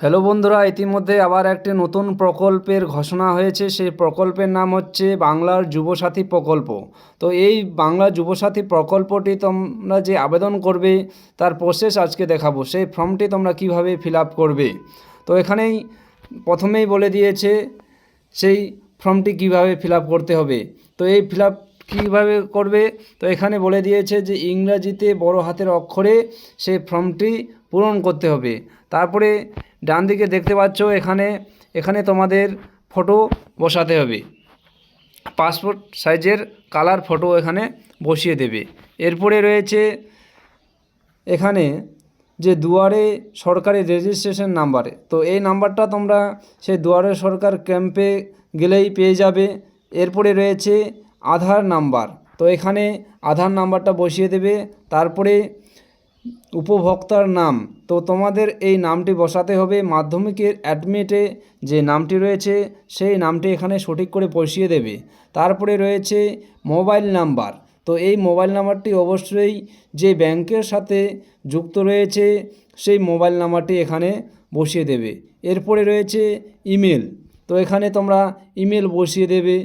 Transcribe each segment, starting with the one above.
Hello বন্ধুরা, ইতিমধ্যে আবার একটি নতুন প্রকল্পের ঘোষণা হয়েছে। সেই প্রকল্পের নাম হচ্ছে বাংলার যুবসাথী প্রকল্প। তো এই বাংলা যুবসাথী প্রকল্পটি তোমরা যে আবেদন করবে, তার প্রসেস আজকে দেখাবো। সেই ফর্মটি তোমরা কীভাবে ফিল করবে? তো এখানেই প্রথমেই বলে দিয়েছে, সেই ফর্মটি কীভাবে ফিল করতে হবে। তো এই ফিল কীভাবে করবে? তো এখানে বলে দিয়েছে যে ইংরাজিতে বড় হাতের অক্ষরে সেই ফর্মটি পূরণ করতে হবে। তারপরে ডান দিকে দেখতে পাচ্ছ এখানে এখানে তোমাদের ফটো বসাতে হবে। পাসপোর্ট সাইজের কালার ফটো এখানে বসিয়ে দেবে। এরপরে রয়েছে এখানে যে দুয়ারে সরকারি রেজিস্ট্রেশন নাম্বারে তো এই নাম্বারটা তোমরা সেই দুয়ারে সরকার ক্যাম্পে গেলেই পেয়ে যাবে। এরপরে রয়েছে আধার নাম্বার তো এখানে আধার নাম্বারটা বসিয়ে দেবে। তারপরে উপভোক্তার নাম। তো তোমাদের এই নামটি বসাতে হবে। মাধ্যমিকের অ্যাডমিটে যে নামটি রয়েছে, সেই নামটি এখানে সঠিক করে বসিয়ে দেবে। তারপরে রয়েছে মোবাইল নাম্বার তো এই মোবাইল নাম্বারটি অবশ্যই যে ব্যাংকের সাথে যুক্ত রয়েছে, সেই মোবাইল নাম্বারটি এখানে বসিয়ে দেবে। এরপরে রয়েছে ইমেল তো এখানে তোমরা ইমেল বসিয়ে দেবে।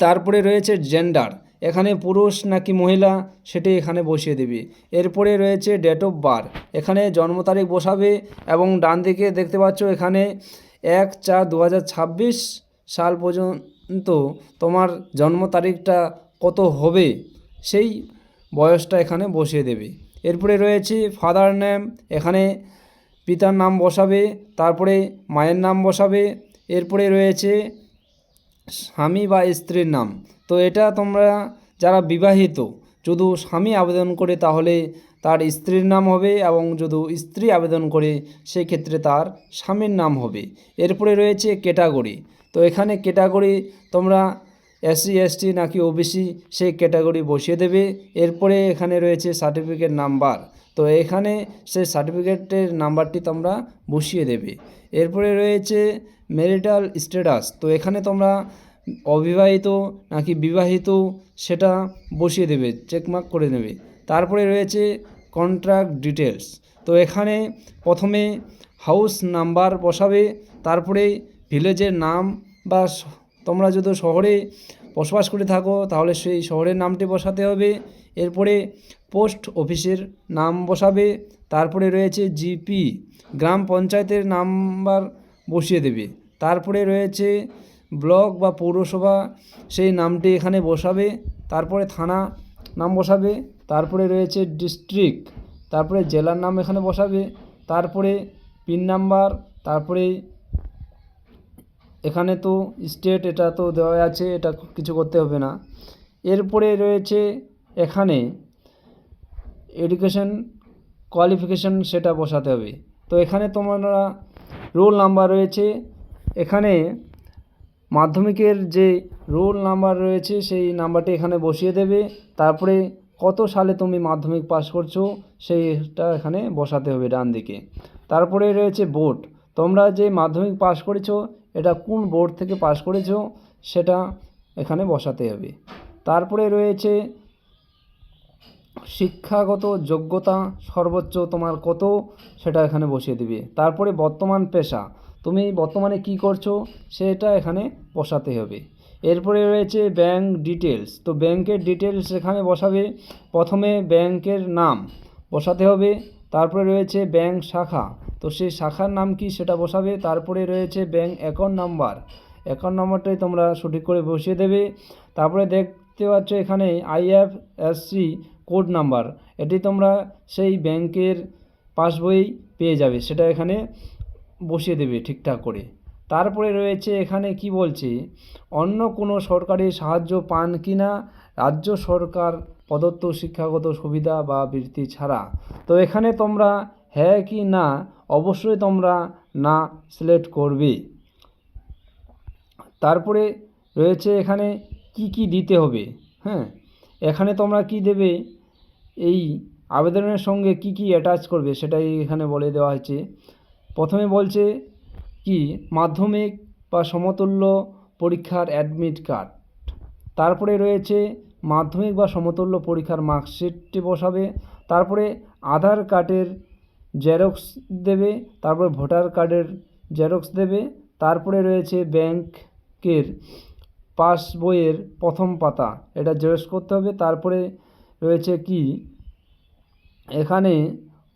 তারপরে রয়েছে জেন্ডার এখানে পুরুষ নাকি মহিলা সেটি এখানে বসিয়ে দেবে। এরপরে রয়েছে ডেট অফ বার্থ এখানে জন্ম তারিখ বসাবে এবং ডান দিকে দেখতে পাচ্ছ এখানে এক চার দু সাল পর্যন্ত তোমার জন্ম তারিখটা কত হবে সেই বয়সটা এখানে বসিয়ে দেবে। এরপরে রয়েছে ফাদার নেম এখানে পিতার নাম বসাবে, তারপরে মায়ের নাম বসাবে। এরপরে রয়েছে স্বামী বা স্ত্রীর নাম। তো এটা তোমরা যারা বিবাহিত, যদি স্বামী আবেদন করে তাহলে তার স্ত্রীর নাম হবে এবং যদি স্ত্রী আবেদন করে সেই ক্ষেত্রে তার স্বামীর নাম হবে। এরপরে রয়েছে ক্যাটাগরি। তো এখানে ক্যাটাগরি তোমরা এসসি এসটি নাকি ওবিসি সেই ক্যাটাগরি বসিয়ে দেবে। এরপরে এখানে রয়েছে সার্টিফিকেট নাম্বার। তো এখানে সেই সার্টিফিকেটের নাম্বারটি তোমরা বসিয়ে দেবে। এরপরে রয়েছে ম্যারিটাল স্ট্যাটাস। তো এখানে তোমরা অবিবাহিত নাকি বিবাহিত সেটা বসিয়ে দেবে চেকমার্ক করে নেবে। তারপরে রয়েছে কন্ট্রাক্ট ডিটেলস তো এখানে প্রথমে হাউস নাম্বার বসাবে, তারপরে ভিলেজের নাম বা তোমরা যদি শহরে বসবাস করে থাকো, তাহলে সেই শহরের নামটি বসাতে হবে। এরপরে পোস্ট অফিসের নাম বসাবে, তারপরে রয়েছে জিপি গ্রাম পঞ্চায়েতের নাম্বার বসিয়ে দেবে। তারপরে রয়েছে ব্লক বা পৌরসভা, সেই নামটি এখানে বসাবে। তারপরে থানা নাম বসাবে। তারপরে রয়েছে ডিস্ট্রিক্ট। তারপরে জেলার নাম এখানে বসাবে। তারপরে পিন নাম্বার। তারপরে এখানে তো স্টেট, এটা তো দেওয়া আছে, এটা কিছু করতে হবে না। এরপরে রয়েছে এখানে এডুকেশন কোয়ালিফিকেশন সেটা বসাতে হবে। তো এখানে তোমরা রোল নাম্বার রয়েছে। এখানে মাধ্যমিকের যে রোল নাম্বার রয়েছে, সেই নাম্বারটি এখানে বসিয়ে দেবে। তারপরে কত সালে তুমি মাধ্যমিক পাস করছ, সেইটা এখানে বসাতে হবে ডান দিকে। তারপরে রয়েছে বোর্ড। তোমরা যে মাধ্যমিক পাস করেছ, এটা কোন বোর্ড থেকে পাস করেছ, সেটা এখানে বসাতে হবে। তারপরে রয়েছে শিক্ষাগত যোগ্যতা সর্বোচ্চ তোমার কত সেটা এখানে বসিয়ে দিবে। তারপরে বর্তমান পেশা, তুমি বর্তমানে কি করছ সেটা এখানে বসাতে হবে। এরপরে রয়েছে ব্যাংক ডিটেলস তো ব্যাংকের ডিটেলস এখানে বসাবে। প্রথমে ব্যাংকের নাম বসাতে হবে, তারপরে রয়েছে ব্যাংক শাখা, তো সেই শাখার নাম কি সেটা বসাবে। তারপরে রয়েছে ব্যাংক অ্যাকাউন্ট নাম্বার অ্যাকাউন্ট নাম্বারটাই তোমরা সঠিক করে বসিয়ে দেবে। তারপরে দেখতে পাচ্ছ এখানে আইএফএসসি কোড নাম্বার এটি তোমরা সেই ব্যাংকের পাসবই পেয়ে যাবে, সেটা এখানে বসিয়ে দেবে ঠিকঠাক করে। তারপরে রয়েছে এখানে কি বলছে, অন্য কোনো সরকারি সাহায্য পান কি না, রাজ্য সরকার প্রদত্ত শিক্ষাগত সুবিধা বা বৃত্তি ছাড়া। তো এখানে তোমরা হ্যাঁ কি না, অবশ্যই তোমরা না সিলেক্ট করবে। তারপরে রয়েছে এখানে কি কি দিতে হবে হ্যাঁ? এখানে তোমরা কি দেবে এই আবেদনের সঙ্গে কি কি অ্যাটাচ করবে সেটাই এখানে বলে দেওয়া হয়েছে। প্রথমে বলছে কি, মাধ্যমিক বা সমতুল্য পরীক্ষার অ্যাডমিট কার্ড তারপরে রয়েছে মাধ্যমিক বা সমতুল্য পরীক্ষার মার্কশিটটি বসাবে, তারপরে আধার কার্ডের জেরক্স দেবে, তারপরে ভোটার কার্ডের জেরক্স দেবে, তারপরে রয়েছে ব্যাংকের পাস বইয়ের প্রথম পাতা, এটা জেরক্স করতে হবে, তারপরে রয়েছে কি? এখানে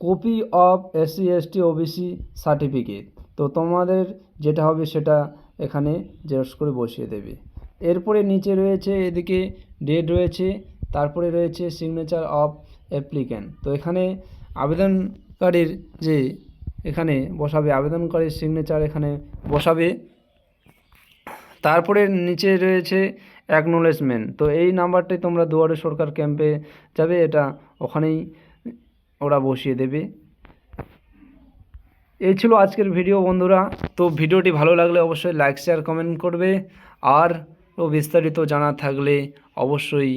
copy of SC ST OBC certificate তো তোমাদের যেটা হবে সেটা এখানে জেরক্স করে বসিয়ে দেবে। এরপরে নিচে রয়েছে, এদিকে ডেট রয়েছে, তারপরে রয়েছে সিগনেচার অফ অ্যাপ্লিক্যান্ট তো এখানে আবেদনকারীর যে এখানে বসাবে, আবেদনকারীর সিগনেচার এখানে বসাবে। তারপরে নিচে রয়েছে অ্যাকনোলেজমেন্ট তো এই নাম্বারটাই তোমরা দুয়ারে সরকার ক্যাম্পে যাবে, এটা ওখানেই ওরা বসিয়ে দেবে। এই ছিল আজকের ভিডিও বন্ধুরা। তো ভিডিওটি ভালো লাগলে অবশ্যই লাইক শেয়ার কমেন্ট করবে। আর ও বিস্তারিত জানা থাকলে অবশ্যই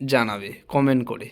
জানাবে কমেন্ট করে।